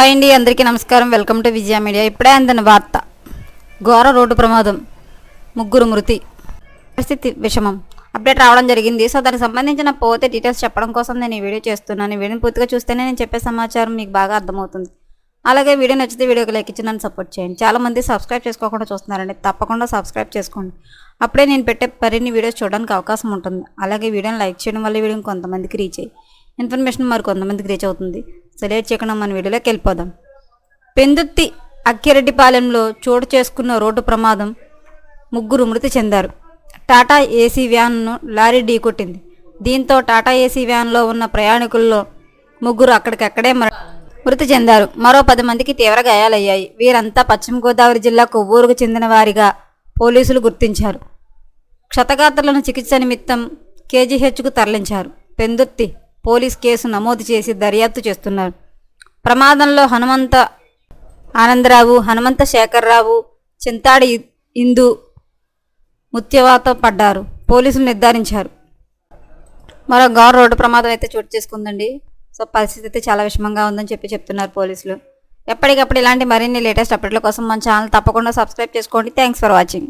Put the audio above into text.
Hi అండి అందరికీ నమస్కారం. Welcome to Vijaya media. ఇప్పుడే అందిన వార్త. ఘోర రోడ్డు ప్రమాదం. ముగ్గురు మృతి. పరిస్థితి విషమం. అప్డేట్ రావడం జరిగింది. సో దానికి సంబంధించిన పోతే డీటెయిల్స్ చెప్పడం కోసం నేను ఈ వీడియో చేస్తున్నాను. ఈ వీడియోని పూర్తిగా చూస్తేనే నేను చెప్పే సమాచారం మీకు బాగా అర్థమవుతుంది. అలాగే వీడియో నచ్చితే వీడియోకి లైక్ ఇచ్చి నన్ను సపోర్ట్ చేయండి. చాలా మంది సబ్స్క్రైబ్ చేసుకోకుండా చూస్తున్నారండి. తప్పకుండా సబ్స్క్రైబ్ చేసుకోండి. అప్పుడే నేను పెట్టే మరిన్ని వీడియోస్ చూడడానికి అవకాశం ఉంటుంది. అలాగే వీడియోని లైక్ చేయడం వల్ల వీడియోని కొంతమందికి రీచ్ అయ్యి ఇన్ఫర్మేషన్ మరి కొంతమందికి రీచ్ అవుతుంది. సో లేట్ చేయకుండా మన వీడియోలోకి వెళ్ళిపోదాం. పెందుత్తి అక్కిరెడ్డిపాలెంలో చోటు చేసుకున్న రోడ్డు ప్రమాదం ముగ్గురు మృతి చెందారు. టాటా ఏసీ వ్యాన్ను లారీ ఢీకొట్టింది. దీంతో టాటా ఏసీ వ్యాన్లో ఉన్న ప్రయాణికుల్లో ముగ్గురు అక్కడికక్కడే మర- మృతి చెందారు. మరో పది మందికి తీవ్ర గాయాలయ్యాయి. వీరంతా పశ్చిమ గోదావరి జిల్లా కొవ్వూరుకు చెందిన వారిగా పోలీసులు గుర్తించారు. క్షతగాత్రులను చికిత్స నిమిత్తం కేజీహెచ్కు తరలించారు. పెందుత్తి పోలీస్ కేసు నమోదు చేసి దర్యాప్తు చేస్తున్నారు. ప్రమాదంలో హనుమంత ఆనందరావు హనుమంత శేఖర్రావు చింతాడి ఇందు ముత్యవాత పడ్డారు. పోలీసులు నిర్ధారించారు. మరో గారు రోడ్డు ప్రమాదం అయితే చోటు చేసుకుందండి. సో పరిస్థితి అయితే చాలా విషమంగా ఉందని చెప్పి చెప్తున్నారు పోలీసులు. ఎప్పటికప్పుడు ఇలాంటి మరిన్ని లేటెస్ట్ అప్డేట్ల కోసం మన ఛానల్ తప్పకుండా సబ్స్క్రైబ్ చేసుకోండి. Thanks for watching.